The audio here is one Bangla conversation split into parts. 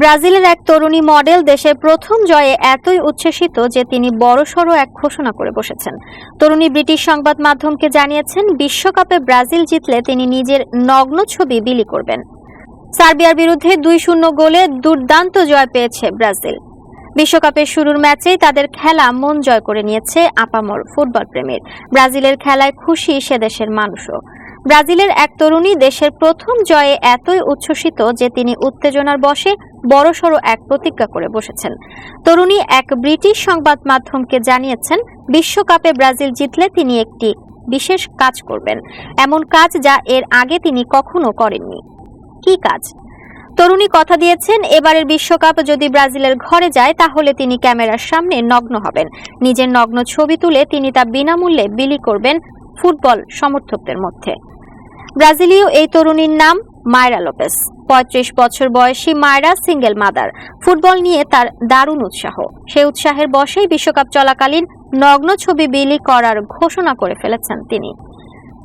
ব্রাজিলের এক তরুণী মডেল দেশের প্রথম জয়ে এতই উচ্ছ্বসিত যে তিনি বড়সড় এক ঘোষণা করে বসেছেন। তরুণী ব্রিটিশ সংবাদ মাধ্যমকে জানিয়েছেন, বিশ্বকাপে ব্রাজিল জিতলে তিনি নিজের নগ্ন ছবি বিলি করবেন। সার্বিয়ার বিরুদ্ধে দুই শূন্য গোলে দুর্দান্ত জয় পেয়েছে ব্রাজিল। বিশ্বকাপের শুরুর ম্যাচেই তাদের খেলা মন জয় করে নিয়েছে আপামর ফুটবল প্রেমীর। ব্রাজিলের খেলায় খুশি সে দেশের মানুষও। ব্রাজিলের এক তরুণী দেশের প্রথম জয়ে এতই উচ্ছ্বসিত যে তিনি উত্তেজনার বশে বড়সড় এক প্রতিজ্ঞা করে বসেছেন। তরুণী এক ব্রিটিশ সংবাদ মাধ্যমকে জানিয়েছেন, বিশ্বকাপে ব্রাজিল জিতলে তিনি একটি বিশেষ কাজ করবেন, এমন কাজ যা এর আগে তিনি কখনো করেননি। কি কাজ? তরুণী কথা দিয়েছেন, এবারের বিশ্বকাপ যদি ব্রাজিলের ঘরে যায়, তাহলে তিনি ক্যামেরার সামনে নগ্ন হবেন। নিজের নগ্ন ছবি তুলে তিনি তা বিনামূল্যে বিলি করবেন ফুটবল সমর্থকদের মধ্যে। ব্রাজিলীয় এই তরুণীর নাম মায়রা লোপেস। পঁয়ত্রিশ বছর বয়সী মায়রা সিঙ্গেল মাদার। ফুটবল নিয়ে তার দারুণ উৎসাহ। সেই উৎসাহের বশেই বিশ্বকাপ চলাকালীন নগ্ন ছবি বিলি করার ঘোষণা করে ফেলেছেন তিনি।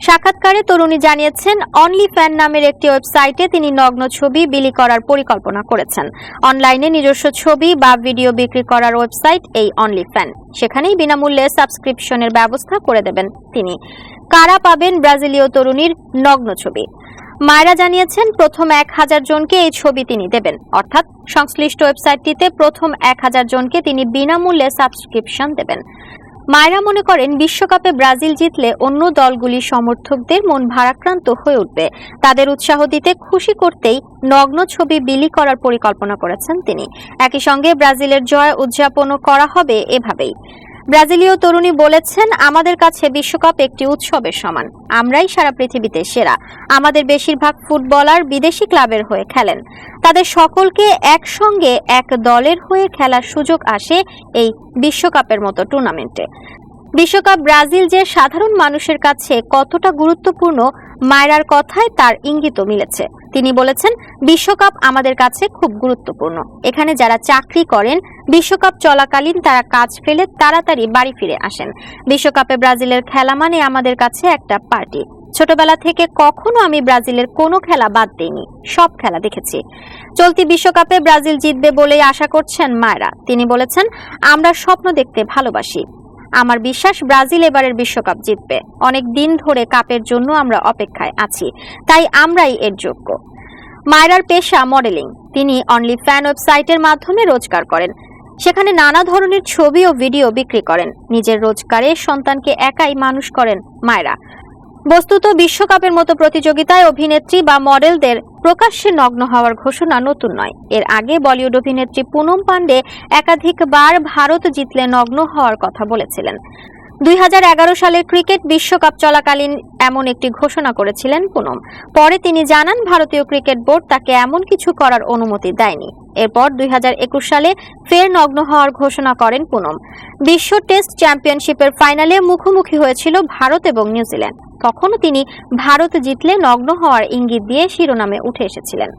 সাক্ষাৎকারে তরুণী জানিয়েছেন অনলি ফ্যান নামের একটি ওয়েবসাইটে তিনি নগ্ন ছবি বিলি করার পরিকল্পনা করেছেন। অনলাইনে নিজস্ব ছবি বা ভিডিও বিক্রি করার ওয়েবসাইট এই অনলি ফ্যান সেখানেই বিনামূল্যে সাবস্ক্রিপশনের ব্যবস্থা করে দেবেন তিনি। কারা পাবেন ব্রাজিলীয় তরুণীর নগ্ন ছবি। মায়রা জানিয়েছেন, প্রথম এক হাজার জনকে এই ছবি তিনি দেবেন। অর্থাৎ সংশ্লিষ্ট ওয়েবসাইটটিতে প্রথম এক হাজার জনকে তিনি বিনামূল্যে সাবস্ক্রিপশন দেবেন। মায়রা মনে করেন, বিশ্বকাপে ব্রাজিল জিতলে অন্য দলগুলির সমর্থকদের মন ভারাক্রান্ত হয়ে উঠবে। তাদের উৎসাহ দিতে খুশি করতেই নগ্ন ছবি বিলি করার পরিকল্পনা করেছেন তিনি। একই সঙ্গে ব্রাজিলের জয় উদযাপনও করা হবে এভাবেই। ব্রাজিলীয় তরুণী বলেছেন, আমাদের কাছে বিশ্বকাপ একটি উৎসবের সমান। আমরাই সারা পৃথিবীতে সেরা। আমাদের বেশিরভাগ ফুটবলার বিদেশি ক্লাবের হয়ে খেলেন। তাদের সকলকে একসঙ্গে এক দলের হয়ে খেলার সুযোগ আসে এই বিশ্বকাপের মতো টুর্নামেন্টে। বিশ্বকাপ ব্রাজিল যে সাধারণ মানুষের কাছে কতটা গুরুত্বপূর্ণ, মায়রার কথায় তার ইঙ্গিত মিলেছে। তিনি বলেছেন, বিশ্বকাপ আমাদের কাছে খুব গুরুত্বপূর্ণ। এখানে যারা চাকরি করেন, বিশ্বকাপ চলাকালীন তারা কাজ ফেলে তাড়াতাড়ি বাড়ি ফিরে আসেন। বিশ্বকাপে ব্রাজিলের খেলা মানে আমাদের কাছে একটা পার্টি। ছোটবেলা থেকে কখনো আমি ব্রাজিলের কোনো খেলা বাদ দিইনি, সব খেলা দেখেছি। চলতি বিশ্বকাপে ব্রাজিল জিতবে বলেই আশা করছেন মায়েরা। তিনি বলেছেন, আমরা স্বপ্ন দেখতে ভালোবাসি। আমার বিশ্বাস ব্রাজিল এবারের বিশ্বকাপ জিতবে। অনেক দিন ধরে কাপের জন্য আমরা অপেক্ষায় আছি। তাই আমরাই এর যোগ্য। মায়রার পেশা মডেলিং। তিনি অনলি ফ্যান ওয়েবসাইটের মাধ্যমে রোজগার করেন। সেখানে নানা ধরনের ছবি ও ভিডিও বিক্রি করেন। নিজের রোজগারে সন্তানকে একাই মানুষ করেন মায়রা। বস্তুত বিশ্বকাপের মতো প্রতিযোগিতায় অভিনেত্রী বা মডেলদের প্রকাশ্যে নগ্ন হওয়ার ঘোষণা নতুন নয়। এর আগে বলিউড অভিনেত্রী পুনম পান্ডে একাধিকবার ভারত জিতলে নগ্ন হওয়ার কথা বলেছিলেন। দুই হাজার এগারো সালে ক্রিকেট বিশ্বকাপ চলাকালীন এমন একটি ঘোষণা করেছিলেন পুনম। পরে তিনি জানান, ভারতীয় ক্রিকেট বোর্ড তাকে এমন কিছু করার অনুমতি দেয়নি। এরপর দুই হাজার একুশ সালে ফের নগ্ন হওয়ার ঘোষণা করেন পুনম। বিশ্ব টেস্ট চ্যাম্পিয়নশিপের ফাইনালে মুখোমুখি হয়েছিল ভারত এবং নিউজিল্যান্ড। তখনও তিনি ভারত জিতলে নগ্ন হওয়ার ইঙ্গিত দিয়ে শিরোনামে উঠে এসেছিলেন।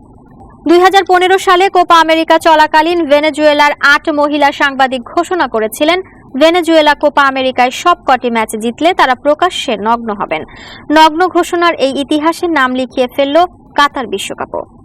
দুই হাজার পনেরো সালে কোপা আমেরিকা চলাকালীন ভেনেজুয়েলার আট মহিলা সাংবাদিক ঘোষণা করেছিলেন ভেনেজুয়েলা কোপা আমেরিকায় সব কটি ম্যাচ জিতলে তারা প্রকাশ্যে নগ্ন হবেন। নগ্ন ঘোষণার এই ইতিহাসে নাম লিখিয়ে ফেলল কাতার বিশ্বকাপও।